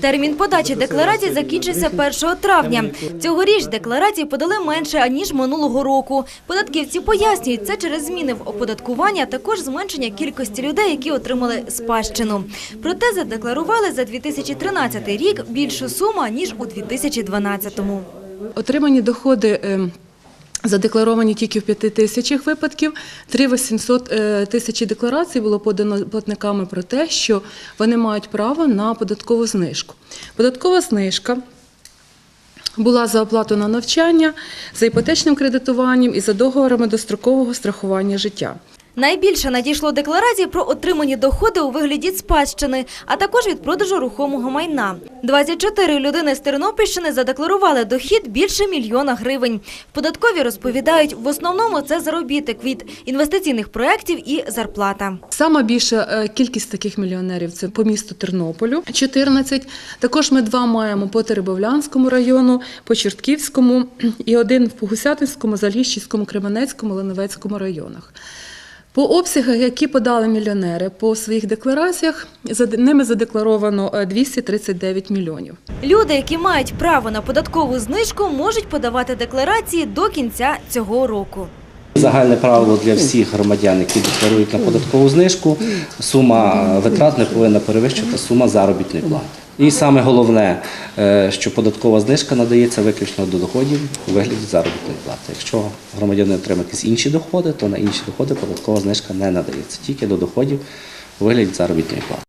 Термін подачі декларацій закінчився 1 травня. Цьогоріч декларації подали менше, аніж минулого року. Податківці пояснюють, це через зміни в оподаткуванні, а також зменшення кількості людей, які отримали спадщину. Проте задекларували за 2013 рік більшу суму, ніж у 2012-му. Отримані доходи е, задекларовані тільки в 5 тисячах випадків. 3 800 е, тисячі декларацій було подано платниками про те, що вони мають право на податкову знижку. Податкова знижка була за оплату на навчання, за іпотечним кредитуванням і за договорами дострокового страхування життя. Найбільше надійшло декларацій про отримані доходи у вигляді спадщини, а також від продажу рухомого майна. 24 людини з Тернопільщини задекларували дохід більше мільйона гривень. Податкові розповідають, в основному це заробіток від інвестиційних проєктів і зарплата. Сама більша е, кількість таких мільйонерів це по місту Тернополю 14. Також ми два маємо по Теребовлянському району, по Чортківському і один в Гусятинському, Заліщицькому, Кременецькому, Леновецькому районах. По обсягах, які подали мільйонери по своїх деклараціях, за ними задекларовано е, 239 мільйонів. Люди, які мають право на податкову знижку, можуть подавати декларації до кінця цього року. Загальне правило для всіх громадян, які декларують на податкову знижку, сума витрат не повинна перевищувати сума заробітної плати. І саме головне, е, що податкова знижка надається виключно до доходів у вигляді заробітної плати. Якщо громадянин отримає якісь інші доходи, то на інші доходи податкова знижка не надається, тільки до доходів у вигляді заробітної плати.